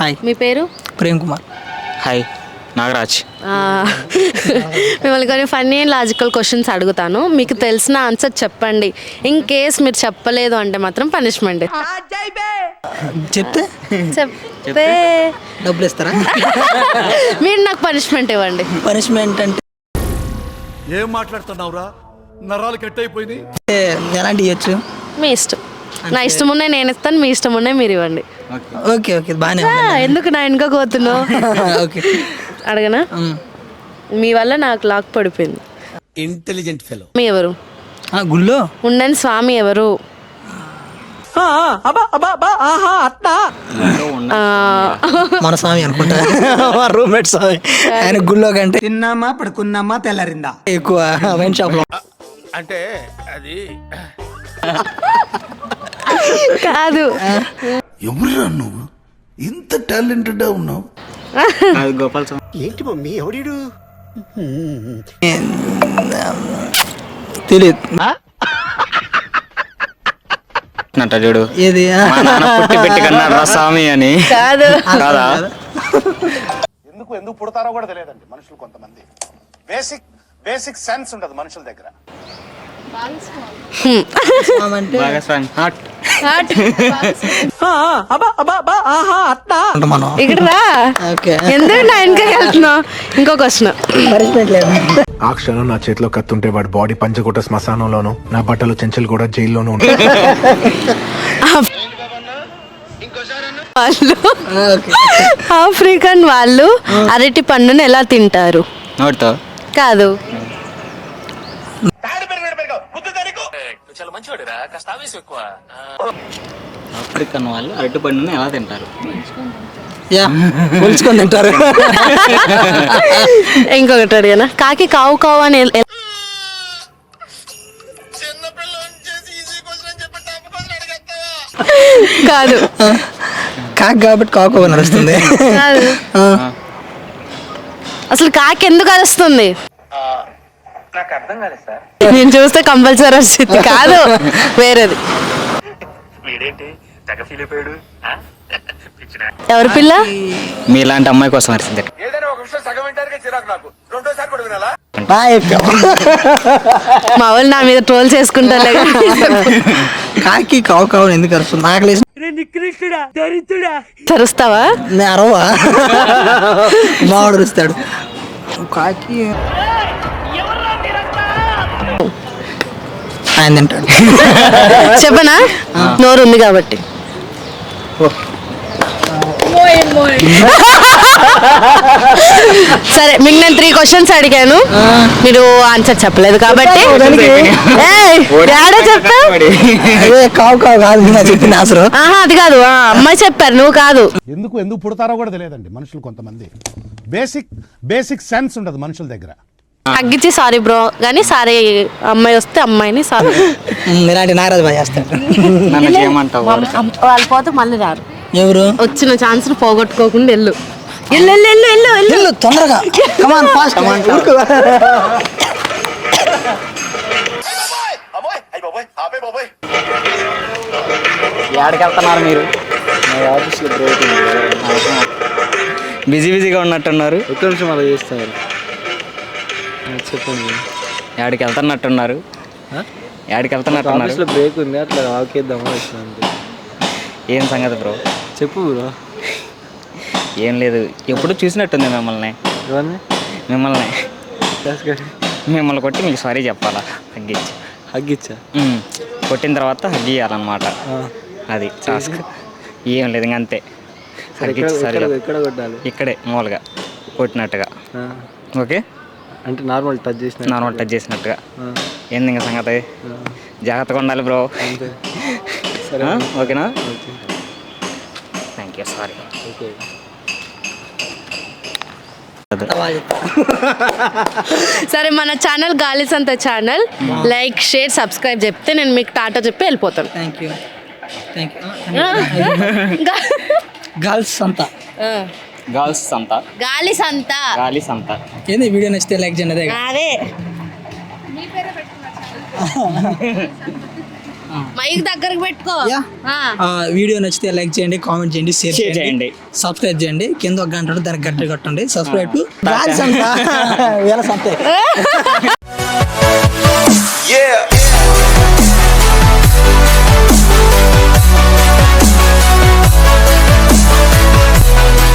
Hi మీ పేరు? Prem Kumar. Hi Nagaraj. మిమ్మల్ని కొన్ని ఫన్నీ అండ్ లాజికల్ క్వశ్చన్స్ అడుగుతాను. మీకు తెలిసిన ఆన్సర్ చెప్పండి. ఇన్ కేస్ మీరు చెప్పలేదు అంటే మాత్రం పనిష్మెంట్ చెప్తే చెప్తే? డబ్బులు ఇస్తారా మీరు నాకు పనిష్మెంట్ ఇవ్వండి. పనిష్మెంట్ అంటే? ఏం మాట్లాడుతున్నావురా? నరాలు కట్ అయిపోయినాయి ఎలాంటి ఇవ్వచ్చు మీ ఇష్టం. నా ఇష్టం ఉన్నాయి నేను ఇస్తాను. మీ ఇష్టం ఉన్నాయి మీరు ఇవ్వండి. ఓకే ఓకే బాగానే ఆ, ఎందుకు నా వెనుక పోతున్నావు ఓకే. అడగనా? మీ వల్ల నాకు లాక్ పడిపోయింది. ఇంటెలిజెంట్ ఫెలో మీ ఎవరు? గుళ్ళో? ఉండని స్వామి ఎవరు? మన స్వామి అనుకుంటా. మా రూమ్మేట్ స్వామి. ఆయన గుళ్ళో కంటే తిన్నామా పడుకున్నామా తెల్లారిందా? ఎక్కువ వైన్ షాప్లో. అంటే అది కాదు. ఎవరురా నువ్వు? ఇంత టాలెంటెడ్ ఉన్నావు? గోపాల్ ఏంటి మమ్మీ ఎవడీడు? తెలియదు చూడు. ఏది? పుట్టి పెట్టి కన్నాడు స్వామి అని. కాదు. కాదా? ఎందుకు ఎందుకు పుడతారో కూడా తెలియదండి మనుషులు కొంతమంది. బేసిక్ బేసిక్ సెన్స్ ఉండదు మనుషుల దగ్గర. ఇక్కడ రా. ఓకే. ఎందుకు నా వెనక వెళ్తున్నావు? ఇంకో క్వశ్చన్ పనిష్మెంట్ లేదు. ఆ క్షణం నా చేతిలో కత్తుంటే వాడి బాడీ పంచకోట శ్మశానంలోను నా బట్టలు చెంచులు కూడా జైల్లోనూ ఉంటాయి. వాళ్ళు ఓకే. ఆఫ్రికన్ వాళ్ళు అరటి పండును ఎలా తింటారు? నోటితో. కాదు ఆఫ్రికన్ వాళ్ళు అరటి పండుని ఎలా తింటారు? యా. పోల్చుకొని తింటారు. ఇంకొకటి అడిగానా? కాకి కావు కావు అని ఎల్- ఎల్- కాదు. కాకి కాబట్టి కాకు నడుస్తుంది కాదు. అసలు కాకి ఎందుకు అరుస్తుంది? నేను చూస్తే కంపల్సరీ వస్తుంది కాదు వేరేది. ఎవరి పిల్ల? మీలాంటి అమ్మాయి కోసం అరిసింది ఏదైనా ఒక విషయం సగం వింటానికే చిరాకు నాకు. రెండోసారి కూడా వినాలా? బాగా చెప్పావు. మా వాళ్ళు నా మీద ట్రోల్ చేసుకుంటారులే. కాకి కావు కావు అని ఎందుకు అరుస్తుంది? నాకు లేచి తరుస్తావా? నేను అరవా మావాడు అరుస్తాడు. కాకి ఆయన తింటాడు. చెప్పనా? నోరు ఉంది కాబట్టి. సరే మీకు నేను త్రీ క్వశ్చన్స్ అడిగాను. మీరు ఆన్సర్ చెప్పలేదు కాబట్టి. చెప్పా కావు కావు కాదు అది కాదు. ఆ, అమ్మాయి చెప్పారు నువ్వు కాదు. ఎందుకు ఎందుకు పుడతారో కూడా తెలియదండి మనుషులు కొంతమంది. బేసిక్ బేసిక్ సెన్స్ ఉండదు మనుషుల దగ్గర. తగ్గించి సారీ బ్రో కానీ సారీ అమ్మాయి వస్తే అమ్మాయిని సారీ ఇలాంటి నాగరాజు బాగా చేయమంటావు? వాళ్ళు పోతే మళ్ళీ రారు. ఎవరు? వచ్చిన ఛాన్స్ పోగొట్టుకోకుండా వెళ్ళు. వెళ్ళు వెళ్ళు వెళ్ళు వెళ్ళు వెళ్ళు. వెళ్ళు తొందరగా. కమాన్ ఫాస్ట్ అమ్మాయి అయ్యి బాబాయ్ ఆపే బాబాయ్ ఎక్కడికి వెళ్తున్నారు మీరు బిజీ బిజీగా ఉన్నట్టున్నారు. ఒక్క నిమిషం అలా చేస్తారు. చెప్పండి. ఎక్కడికి వెళ్తున్నట్టున్నారు ఎక్కడికి వెళ్తున్నట్టున్నారు బ్రేక్ ఉంది అట్లా ఆకేద్దామా ఏం సంగతి బ్రో? చెప్పు బ్రో. ఏం లేదు ఎప్పుడు చూసినట్టుంది మిమ్మల్ని. మిమ్మల్ని. మిమ్మల్ని కొట్టి మీకు సారీ చెప్పాలా? హగ్గిచ్చా. ఉమ్. కొట్టిన తర్వాత హగ్ ఇవ్వాలన్నమాట అది టాస్క్. ఏం లేదు ఇంక అంతే. తగ్గించి సారీ ఇక్కడే మామూలుగా. కొట్టినట్టుగా. ఓకే? అంటే నార్మల్ టచ్ చేసిన నార్మల్ టచ్ చేసినట్టుగా. ఏంది ఇంకా సంగతి? జాగ్రత్తగా ఉండాలి బ్రో. అంతే? ఓకేనా? Okay. Thank you sorry okay. సరే మన ఛానల్ గాలి సంత ఛానల్. లైక్ షేర్ సబ్స్క్రైబ్ చెప్తే నేను మీకు టాటా చెప్పి వెళ్ళిపోతాను. థ్యాంక్ యూ థ్యాంక్ గా- గర్ల్స్ అంతా. గర్ల్స్ సంత. గాలి సంత. గాలి సంత. ఏంది వీడియో నచ్చితే లైక్ చేయండి అదే అదే. మైక్ దగ్గరకు పెట్టుకో. యా. ఆ. ఆ, వీడియో నచ్చితే లైక్ చేయండి కామెంట్ చేయండి షేర్ చేయండి. సబ్స్క్రైబ్ చేయండి. కింద ఒక గంట ఉంటుంది, దానికి గట్టి కొట్టండి. సబ్స్క్రైబ్ టు వేల సంతే. Yeah.